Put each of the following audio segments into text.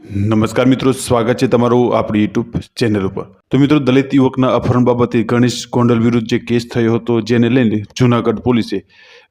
નમસ્કાર મિત્રો, સ્વાગત છે તમારું આપણી યુટ્યુબ ચેનલ ઉપર. તો મિત્રો, દલિત યુવકના અપહરણ બાબતે ગણેશ ગોંડલ વિરુદ્ધ જે કેસ થયો હતો, જેને લઈને જૂનાગઢ પોલીસે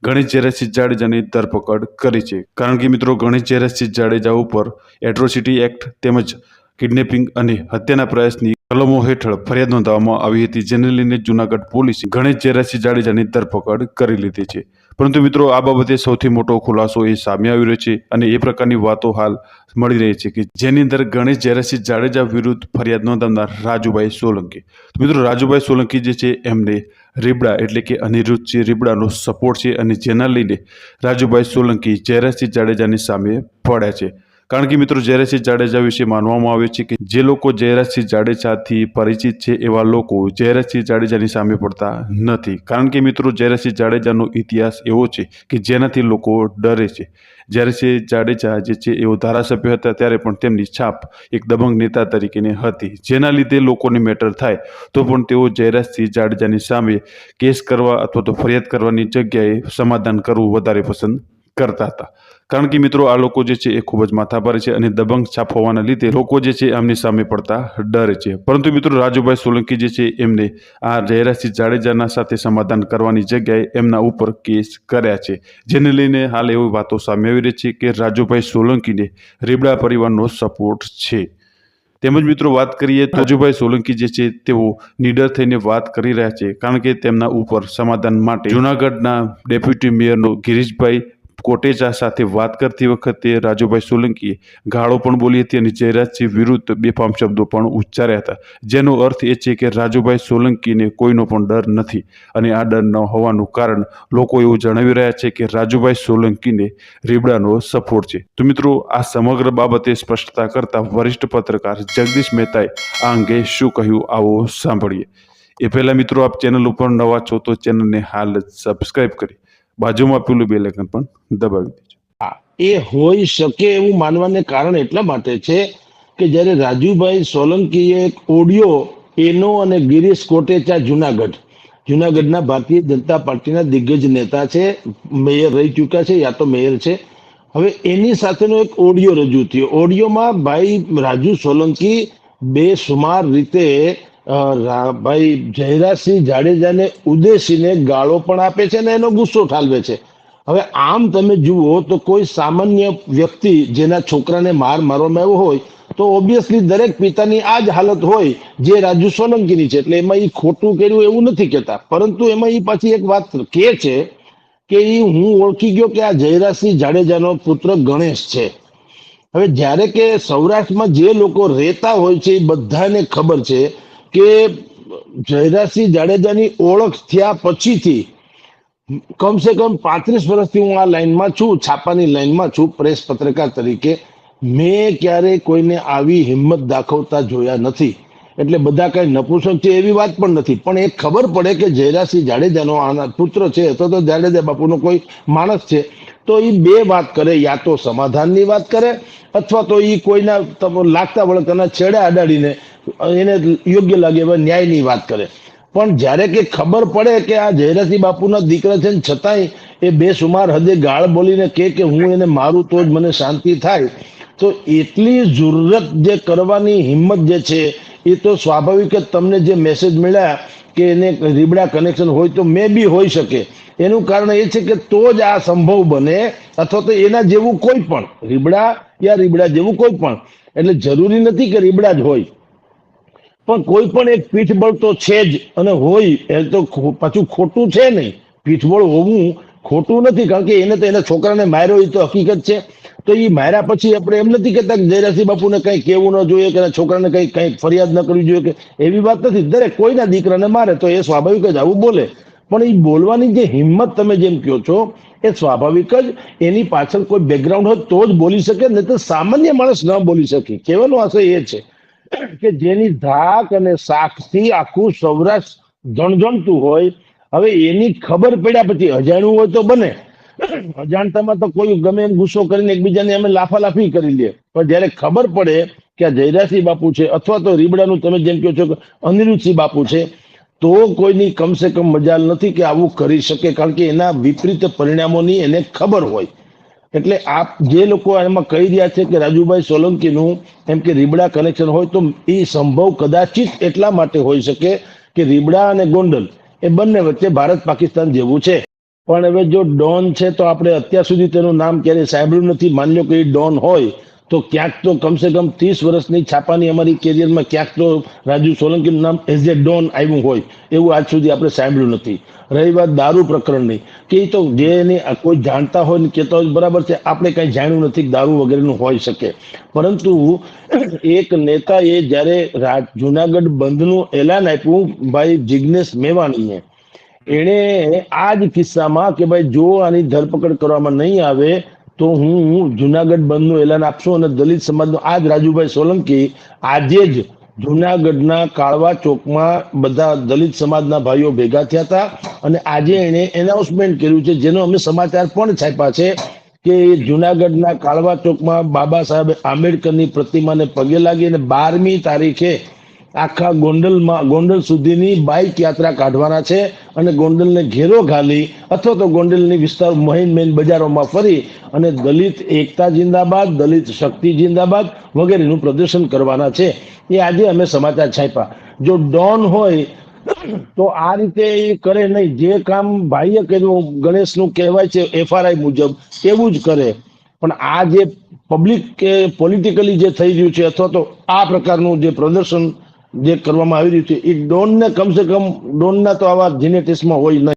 ગણેશ ઝેરાસિંહ જાડેજાની ધરપકડ કરી છે. કારણ કે મિત્રો, ગણેશ ઝેરાસિંહ જાડેજા ઉપર એટ્રોસિટી એક્ટ તેમજ કિડનેપિંગ અને હત્યાના પ્રયાસની કલમો હેઠળ ફરિયાદ નોંધવામાં આવી હતી, જેને લઈને જૂનાગઢ પોલીસે ગણેશ ચેરાસી જાડેજાની ધરપકડ કરી લીધી છે. પરંતુ મિત્રો, આ બાબતે સૌથી મોટો ખુલાસો એ સામે આવી રહ્યો છે અને એ પ્રકારની વાતો હાલ મળી રહી છે કે જેની અંદર ગણેશ ઝેરાસિંહ જાડેજા વિરુદ્ધ ફરિયાદ નોંધાવનાર રાજુભાઈ સોલંકી. મિત્રો, રાજુભાઈ સોલંકી જે છે, એમને રીબડા એટલે કે અનિરુદ્ધસિંહ રીબડાનો સપોર્ટ છે અને જેના લઈને રાજુભાઈ સોલંકી ઝેરાસિંહ જાડેજાની સામે પડ્યા છે. કારણ કે મિત્રો જયરાજસિંહ જાડેજા વિશે માનવામાં આવે છે કે જે લોકો જયરાજસિંહ જાડેજાથી પરિચિત છે એવા લોકો જયરાજસિંહ જાડેજાની સામે પડતા નથી. કારણ કે મિત્રો જયરાજસિંહ જાડેજાનો ઇતિહાસ એવો છે કે જેનાથી લોકો ડરે છે. જ્યારે જાડેજા જે છે એઓ ધારાસભ્ય હતા ત્યારે પણ તેમની છાપ એક દબંગ નેતા તરીકેની હતી. જેના લીધે લોકોને મેટર થાય તો પણ તેઓ જયરાજસિંહ જાડેજાની સામે કેસ કરવા અથવા તો ફરિયાદ કરવાની જગ્યાએ સમાધાન કરવું વધારે પસંદ કરતા હતા. કારણ કે મિત્રો, આ લોકો જે છે એ ખૂબ જ માથાભારે છે અને દબંગ છાપ હોવાના લીધે લોકો જે છે આમની સામે પડતા ડરે છે. પરંતુ મિત્રો, રાજુભાઈ સોલંકી જે છે એમને આ જયરાજસિંહ જાડેજાના સાથે સમાધાન કરવાની જગ્યાએ એમના ઉપર કેસ કર્યા છે. જેને લઈને હાલ એવી વાતો સામે આવી રહી છે કે રાજુભાઈ સોલંકીને રીબડા પરિવારનો સપોર્ટ છે. તેમજ મિત્રો, વાત કરીએ તો રાજુભાઈ સોલંકી જે છે તેઓ નીડર થઈને વાત કરી રહ્યા છે. કારણ કે તેમના ઉપર સમાધાન માટે જૂનાગઢના ડેપ્યુટી મેયરનો ગિરીશભાઈ કોટેચા સાથે વાત કરતી વખતે રાજુભાઈ સોલંકીએ ગાળો પણ બોલી હતી અને જયરાજસિંહ વિરુદ્ધ બેફામ શબ્દો પણ ઉચ્ચાર્યા હતા. જેનો અર્થ એ છે કે રાજુભાઈ સોલંકીને કોઈનો પણ ડર નથી અને આ ડર ન હોવાનું કારણ લોકો એવું જણાવી રહ્યા છે કે રાજુભાઈ સોલંકીને રીબડાનો સપોર્ટ છે. તો મિત્રો, આ સમગ્ર બાબતે સ્પષ્ટતા કરતા વરિષ્ઠ પત્રકાર જગદીશ મહેતાએ આ અંગે શું કહ્યું આવો સાંભળીએ. એ પહેલાં મિત્રો, આપ ચેનલ ઉપર નવા છો તો ચેનલને હાલ જ સબસ્ક્રાઇબ કરી બાજુમાં પેલું બે લેખન પણ દબાવી દેજો. હા, એ હોઈ શકે એવું માનવાને કારણ એટલા માટે છે કે જ્યારે રાજુભાઈ સોલંકીએ એક ઓડિયો એનો અને ગિરીશ કોટેચા જુનાગઢ જુનાગઢના ભારતીય જનતા પાર્ટીના દિગ્ગજ નેતા છે મેયર રહી ચૂક્યા છે યા તો મેયર છે. હવે એની સાથેનો એક ઓડિયો રજૂ થયો. ઓડિયોમાં ભાઈ રાજુ સોલંકી બેસુમાર રીતે અ, રા- ભાઈ, જયરાજસિંહ જાડેજાને ઉદેશીને ગાળો પણ આપે છે ને એનો ગુસ્સો ઠાલવે છે. હવે આમ તમે જુઓ તો કોઈ સામાન્ય વ્યક્તિ જેના છોકરાને માર મારવામાં આવ્યો હોય, તો ઓબ્વિયસલી દરેક પિતાની આ જ હાલત હોય જે રાજુ સોલંકીની છે. એટલે એમાં એ ખોટું કર્યું એવું નથી કહેતા. પરંતુ એમાં એ પાછી એક વાત કે છે કે એ હું ઓળખી ગયો કે આ જયરાજસિંહ જાડેજાનો પુત્ર ગણેશ છે. હવે જ્યારે કે સૌરાષ્ટ્રમાં જે લોકો રહેતા હોય છે એ બધાને ખબર છે કે જયરાજસિંહ જાડેજાની ઓળખ થયા પછીથી કમસે કમ પાંત્રીસ વર્ષથી હું આ લાઈનમાં છું, છાપાની લાઈનમાં છું, પ્રેસ પત્રકાર તરીકે, મેં ક્યારેય કોઈને આવી હિંમત દાખવતા જોયા નથી. એટલે બધા કઈ નપુસક છે એવી વાત પણ નથી. પણ એક ખબર પડે કે જયરાજસિંહ જાડેજાનો આના પુત્ર છે, અથવા તો જાડેજા બાપુનો કોઈ માણસ છે, તો એ બે વાત કરે, યા તો સમાધાનની વાત કરે, અથવા તો એ કોઈના લાગતા વળગતાના છેડા અડાડીને એને યોગ્ય લાગે એવા ન્યાયની વાત કરે. પણ જ્યારે કે ખબર પડે કે આ જયરાસિંહ બાપુના દીકરા છે ને છતાંય એ બેસુમાર હદે ગાળ બોલીને કે કે હું એને મારું તો જ મને શાંતિ થાય, તો એટલી જરૂરત જે કરવાની હિંમત જે છે એ તો સ્વાભાવિક જ તમને જે મેસેજ મળ્યા કે એને રીબડા કનેક્શન હોય તો મે બી હોઈ શકે. એનું કારણ એ છે કે તો જ આ સંભવ બને અથવા તો એના જેવું કોઈ પણ, રીબડા યા રીબડા જેવું કોઈ પણ. એટલે જરૂરી નથી કે રીબડા જ હોય. પણ કોઈ પણ એક પીઠબળ તો છે જ. અને હોય, એ તો પાછું ખોટું છે નહીં. પીઠબળ હોવું ખોટું નથી, કારણ કે એને તો એના છોકરાને માર્યો એ તો હકીકત છે. તો એ માર્યા પછી આપણે એમ નથી કહેતા કે જયરાજસિંહ બાપુને કંઈ કહેવું ન જોઈએ કે છોકરાને કંઈ કંઈ ફરિયાદ ન કરવી જોઈએ કે એવી વાત નથી. દરેક કોઈના દીકરાને મારે તો એ સ્વાભાવિક જ આવું બોલે. પણ એ બોલવાની જે હિંમત તમે જેમ કહો છો, એ સ્વાભાવિક જ. એની પાછળ કોઈ બેકગ્રાઉન્ડ હોય તો જ બોલી શકે, નહીં તો સામાન્ય માણસ ન બોલી શકે. કહેવાનો આશય એ છે. કે જેની ધાક અને સાક્ષી આખું સૌરાષ્ટ્ર ધણઝણતું હોય, હવે એની ખબર પડ્યા પછી અજાણ્યું હોય તો બને. અજાણતામાં તો કોઈ ગમે એમ ગુસ્સો કરીને એકબીજાને અમે લાફાલાફી કરી લે પણ જ્યારે ખબર પડે કે આ જયરાસિંહ બાપુ છે, અથવા તો રીબડાનું તમે જેમ કહો છો કે અનિરુદ્ધસિંહ બાપુ છે, તો કોઈની કમસે કમ મજાલ નથી કે આવું કરી શકે, કારણ કે એના વિપરીત પરિણામોની એને ખબર હોય. એટલે આપ જે લોકો એમાં કહી રહ્યા છે કે રાજુભાઈ સોલંકીનું, એમ કે રીબડા કનેક્શન હોય તો એ સંભવ કદાચિત એટલા માટે હોઈ શકે કે રીબડા અને ગોંડલ એ બંને વચ્ચે ભારત પાકિસ્તાન જેવું છે. પણ હવે જો ડોન છે તો આપણે અત્યાર સુધી તેનું નામ ક્યારેય સાંભળ્યું નથી. માની લો કે એ ડોન હોય તો ક્યાંક તો કમસે કમ ત્રીસ વર્ષની છાપાની અમારી કેરિયરમાં ક્યાંક તો રાજુ સોલંકીનું નામ એઝ એ ડોન આવ્યું હોય એવું આજ સુધી આપણે સાંભળ્યું નથી. રહી વાત દારૂ પ્રકરણની. કે તો જેને કોઈ જાણતા હોય ને કહેતા હોય બરાબર છે. આપણે કંઈ જાણ્યું નથી દારૂ વગેરેનું હોઈ શકે. પરંતુ એક નેતાએ જ્યારે જુનાગઢ બંધનું એલાન આપ્યું, ભાઈ જિગ્નેશ મેવાણીએ, એણે આ જ કિસ્સામાં કે ભાઈ જો આની ધરપકડ કરવામાં નહીં આવે, તો હું જુનાગઢ બંધનું એલાન આપશું અને દલિત સમાજનો આ જ રાજુભાઈ સોલંકી આજે જ જુનાગઢના કાળવા ચોકમાં બધા દલિત સમાજના ભાઈઓ ભેગા થયા હતા અને આજે એણે એનાઉન્સમેન્ટ કર્યું છે, જેનો અમે સમાચાર પણ છાપ્યા છે કે જુનાગઢના કાળવા ચોકમાં બાબા સાહેબ આંબેડકરની પ્રતિમાને પગે લાગી અને બારમી તારીખે આખા ગોંડલમાં, ગોંડલ સુધીની બાઇક યાત્રા કાઢવાના છે અને ગોંડલને ઘેરો ઘાલી અથવા તો ગોંડલની વિસ્તાર મહિન મહિન બજારોમાં ફરી અને દલિત એકતા જિંદાબાદ, દલિત શક્તિ જિંદાબાદ વગેરેનું પ્રદર્શન કરવાના છે. એ આજે અમે સમાચાર છાપ્યા. જો ડોન હોય તો આ રીતે એ કરે નહીં. જે કામ ભાઈએ કર્યું, ગણેશનું કહેવાય છે એફઆરઆઈ મુજબ એવું જ કરે. પણ આ જે પબ્લિક કે પોલિટિકલી જે થઈ રહ્યું છે અથવા તો આ પ્રકારનું જે પ્રદર્શન જે કરવામાં આવી રહ્યું છે, એ ડોનને કમસે કમ ડોનના તો આવા જીનેટિક્સમાં હોય નહીં.